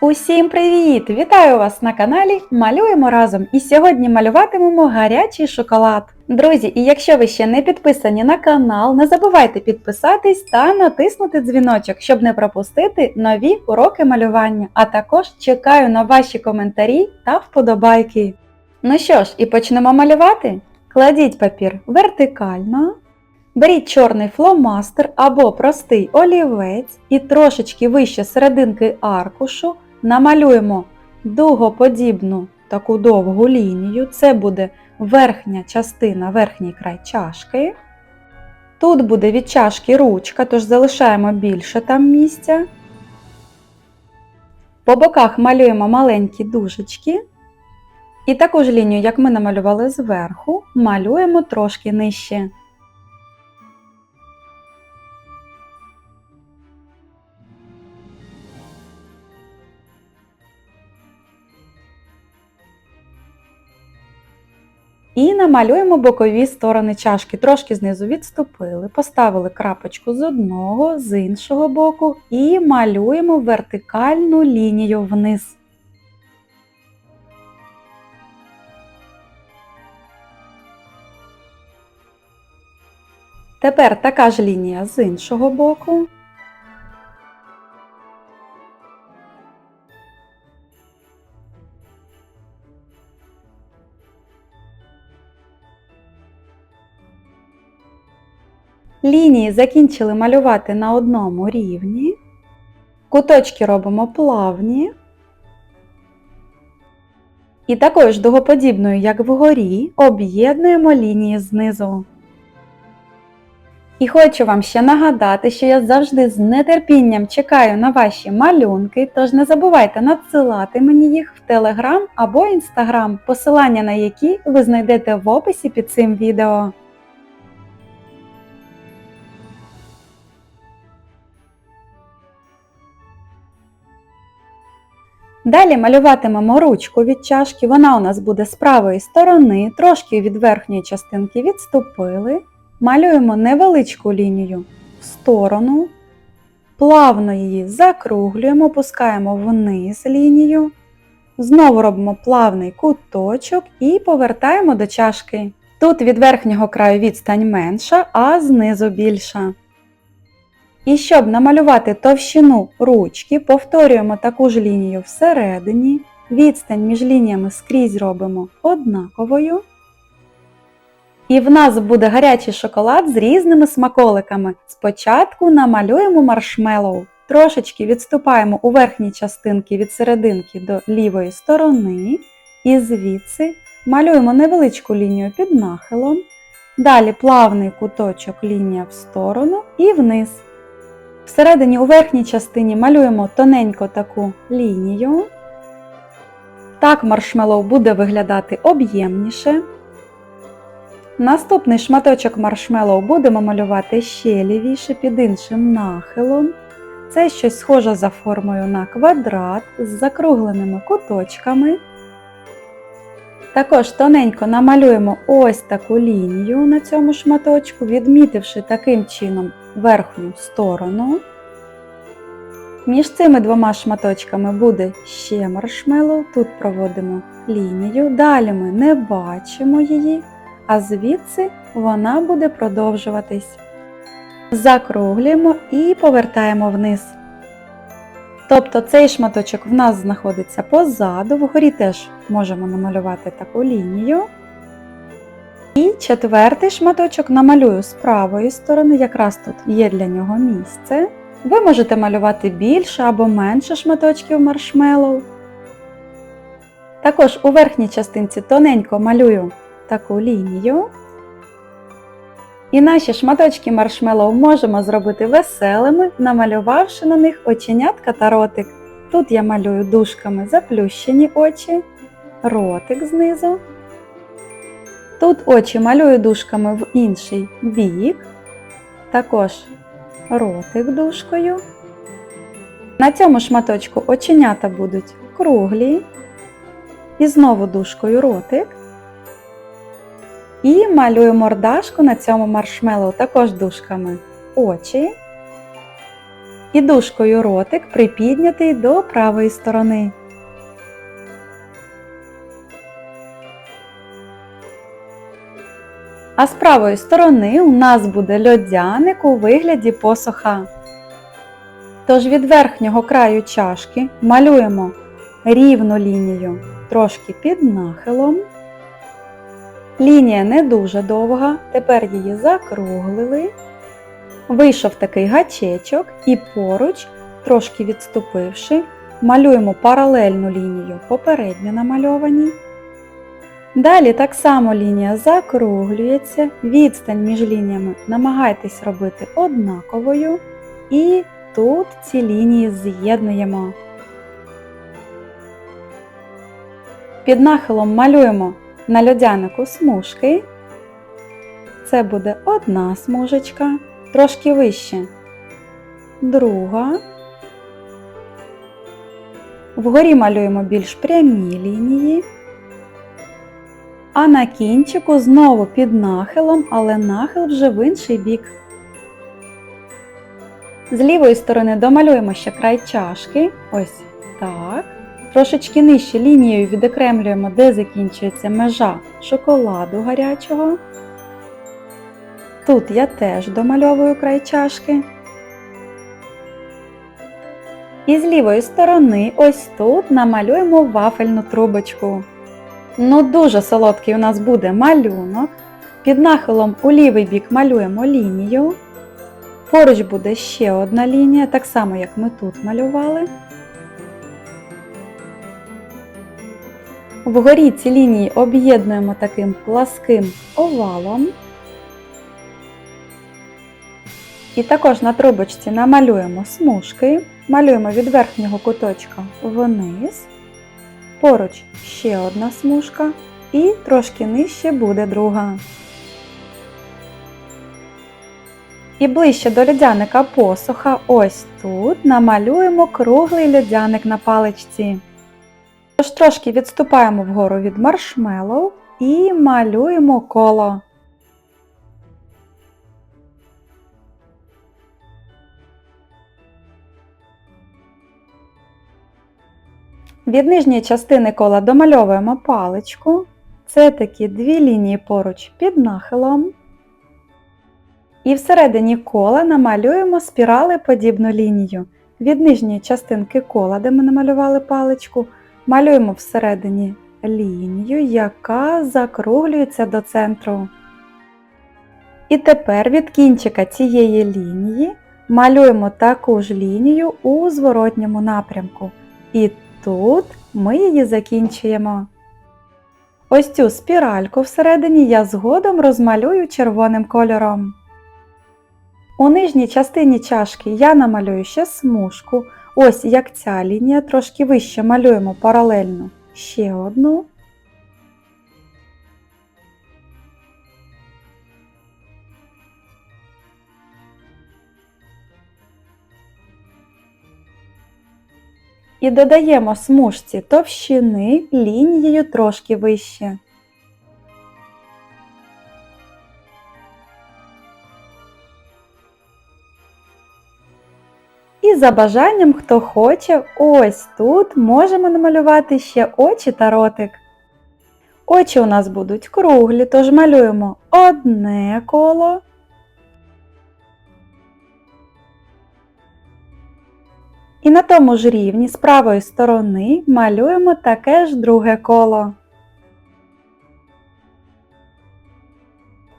Усім привіт! Вітаю вас на каналі Малюємо разом. І сьогодні малюватимемо гарячий шоколад. Друзі, і якщо ви ще не підписані на канал, не забувайте підписатись та натиснути дзвіночок, щоб не пропустити нові уроки малювання. А також чекаю на ваші коментарі та вподобайки. Ну що ж, і почнемо малювати. Кладіть папір вертикально. Беріть чорний фломастер або простий олівець і трошечки вище серединки аркушу намалюємо дугоподібну таку довгу лінію. Це буде верхня частина, верхній край чашки. Тут буде від чашки ручка, тож залишаємо більше там місця. По боках малюємо маленькі дужечки. І таку ж лінію, як ми намалювали зверху, малюємо трошки нижче. І намалюємо бокові сторони чашки. Трошки знизу відступили, поставили крапочку з одного, з іншого боку і малюємо вертикальну лінію вниз. Тепер така ж лінія з іншого боку. Лінії закінчили малювати на одному рівні. Куточки робимо плавні. І такою ж дугоподібною, як вгорі, об'єднуємо лінії знизу. І хочу вам ще нагадати, що я завжди з нетерпінням чекаю на ваші малюнки, тож не забувайте надсилати мені їх в Telegram або Instagram, посилання на які ви знайдете в описі під цим відео. Далі малюватимемо ручку від чашки, вона у нас буде з правої сторони, трошки від верхньої частинки відступили. Малюємо невеличку лінію в сторону, плавно її закруглюємо, опускаємо вниз лінію. Знову робимо плавний куточок і повертаємо до чашки. Тут від верхнього краю відстань менша, а знизу більша. І щоб намалювати товщину ручки, повторюємо таку ж лінію всередині, відстань між лініями скрізь робимо однаковою. І в нас буде гарячий шоколад з різними смаколиками. Спочатку намалюємо маршмеллоу. Трошечки відступаємо у верхній частинки від серединки до лівої сторони. І звідси малюємо невеличку лінію під нахилом. Далі плавний куточок лінія в сторону і вниз. Всередині у верхній частині малюємо тоненько таку лінію. Так маршмеллоу буде виглядати об'ємніше. Наступний шматочок маршмеллоу будемо малювати ще лівіше під іншим нахилом. Це щось схоже за формою на квадрат з закругленими куточками. Також тоненько намалюємо ось таку лінію на цьому шматочку, відмітивши таким чином верхню сторону. Між цими двома шматочками буде ще маршмеллоу, тут проводимо лінію. Далі ми не бачимо її, а звідси вона буде продовжуватись. Закруглюємо і повертаємо вниз. Тобто цей шматочок в нас знаходиться позаду, вгорі теж можемо намалювати таку лінію. І четвертий шматочок намалюю з правої сторони, якраз тут є для нього місце. Ви можете малювати більше або менше шматочків маршмеллоу. Також у верхній частинці тоненько малюю таку лінію. І наші шматочки маршмеллоу можемо зробити веселими, намалювавши на них оченятка та ротик. Тут я малюю дужками заплющені очі, ротик знизу. Тут очі малюю дужками в інший бік, також ротик дужкою. На цьому шматочку оченята будуть круглі. І знову дужкою ротик. І малюю мордашку на цьому маршмеллоу також дужками очі. І дужкою ротик припіднятий до правої сторони. А з правої сторони у нас буде льодяник у вигляді посоха. Тож від верхнього краю чашки малюємо рівну лінію трошки під нахилом. Лінія не дуже довга, тепер її закруглили. Вийшов такий гачечок і поруч, трошки відступивши, малюємо паралельну лінію попередньо намальовані. Далі так само лінія закруглюється, відстань між лініями намагайтесь робити однаковою. І тут ці лінії з'єднуємо. Під нахилом малюємо на льодянику смужки. Це буде одна смужечка, трошки вище. Друга. Вгорі малюємо більш прямі лінії. А на кінчику знову під нахилом, але нахил вже в інший бік. З лівої сторони домалюємо ще край чашки. Ось так. Трошечки нижче лінією відокремлюємо, де закінчується межа шоколаду гарячого. Тут я теж домальовую край чашки. І з лівої сторони, ось тут, намалюємо вафельну трубочку. Ну, дуже солодкий у нас буде малюнок. Під нахилом у лівий бік малюємо лінію. Поруч буде ще одна лінія, так само, як ми тут малювали. Вгорі ці лінії об'єднуємо таким пласким овалом. І також на трубочці намалюємо смужки, малюємо від верхнього куточка вниз, поруч ще одна смужка і трошки нижче буде друга. І ближче до льодяника посуха, ось тут намалюємо круглий льодяник на паличці. Тож трошки відступаємо вгору від маршмеллоу і малюємо коло. Від нижньої частини кола домальовуємо паличку. Це такі дві лінії поруч під нахилом. І всередині кола намалюємо спіралеподібну лінію. Від нижньої частинки кола, де ми намалювали паличку, малюємо всередині лінію, яка закруглюється до центру. І тепер від кінчика цієї лінії малюємо таку ж лінію у зворотньому напрямку. І тут ми її закінчуємо. Ось цю спіральку всередині я згодом розмалюю червоним кольором. У нижній частині чашки я намалюю ще смужку. Ось як ця лінія, трошки вище малюємо паралельно ще одну. І додаємо смужці товщини лінією трошки вище. І за бажанням, хто хоче, ось тут можемо намалювати ще очі та ротик. Очі у нас будуть круглі, тож малюємо одне коло. І на тому ж рівні з правої сторони малюємо таке ж друге коло.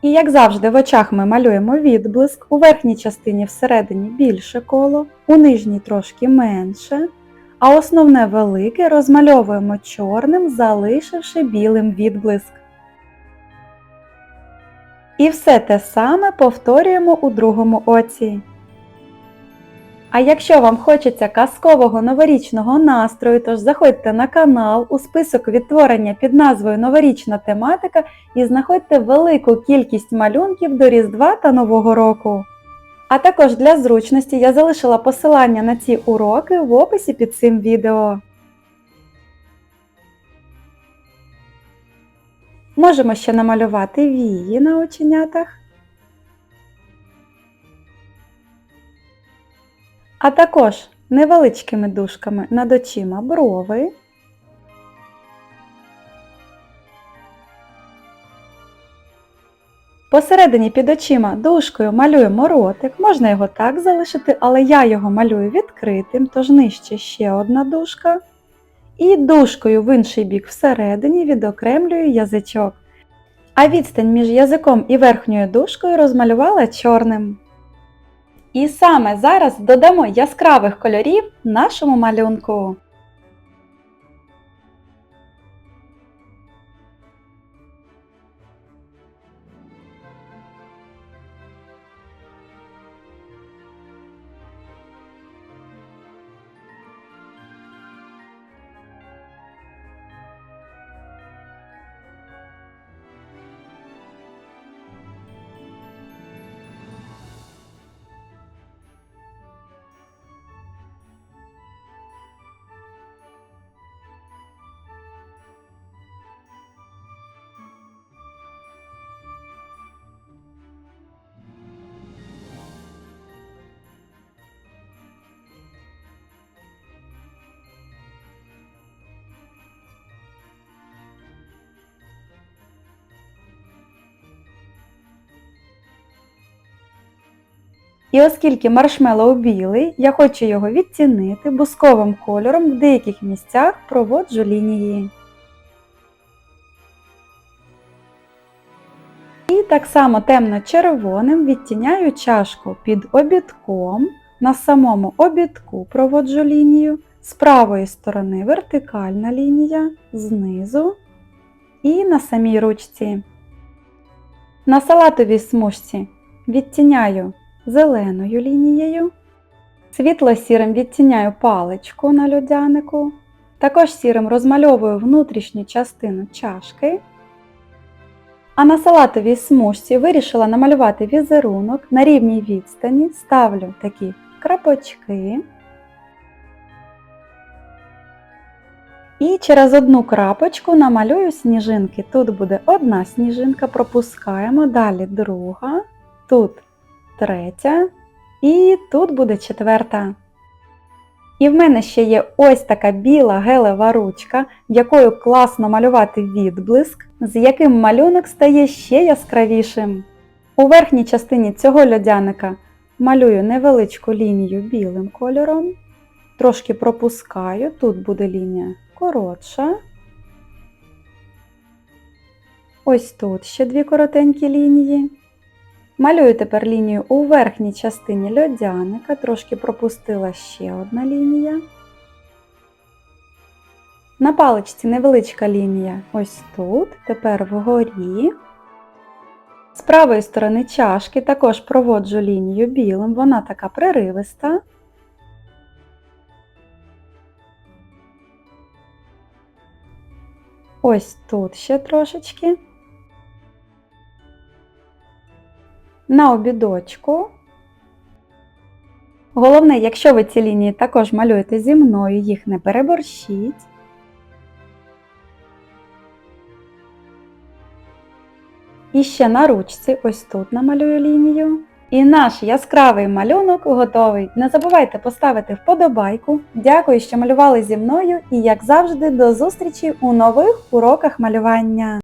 І як завжди в очах ми малюємо відблиск, у верхній частині всередині більше коло, у нижній трошки менше, а основне велике розмальовуємо чорним, залишивши білим відблиск. І все те саме повторюємо у другому оці. А якщо вам хочеться казкового новорічного настрою, тож заходьте на канал у список відтворення під назвою Новорічна тематика і знаходьте велику кількість малюнків до Різдва та Нового року. А також для зручності я залишила посилання на ці уроки в описі під цим відео. Можемо ще намалювати вії на оченятах. А також невеличкими дужками над очима брови. Посередині під очима дужкою малюємо ротик, можна його так залишити, але я його малюю відкритим, тож нижче ще одна дужка. І дужкою в інший бік всередині відокремлюю язичок. А відстань між язиком і верхньою дужкою розмалювала чорним. І саме зараз додамо яскравих кольорів нашому малюнку. І оскільки маршмеллоу білий, я хочу його відтінити бусковим кольором, в деяких місцях проводжу лінії. І так само темно-червоним відтіняю чашку під обідком, на самому обідку проводжу лінію, з правої сторони вертикальна лінія, знизу і на самій ручці. На салатовій смужці відтіняю зеленою лінією. Світло-сірим відтіняю паличку на льодянику. Також сірим розмальовую внутрішню частину чашки. А на салатовій смужці вирішила намалювати візерунок на рівній відстані, ставлю такі крапочки. І через одну крапочку намалюю сніжинки. Тут буде одна сніжинка, пропускаємо, далі друга, тут третя і тут буде четверта. І в мене ще є ось така біла гелева ручка, якою класно малювати відблиск, з яким малюнок стає ще яскравішим. У верхній частині цього льодяника малюю невеличку лінію білим кольором, трошки пропускаю, тут буде лінія коротша. Ось тут ще дві коротенькі лінії. Малюю тепер лінію у верхній частині льодяника, трошки пропустила ще одна лінія. На паличці невеличка лінія ось тут, тепер вгорі. З правої сторони чашки також проводжу лінію білим, вона така приривиста. Ось тут ще трошечки. На обідочку. Головне, якщо ви ці лінії також малюєте зі мною, їх не переборщіть. І ще на ручці, ось тут намалюю лінію. І наш яскравий малюнок готовий. Не забувайте поставити вподобайку. Дякую, що малювали зі мною і, як завжди, до зустрічі у нових уроках малювання!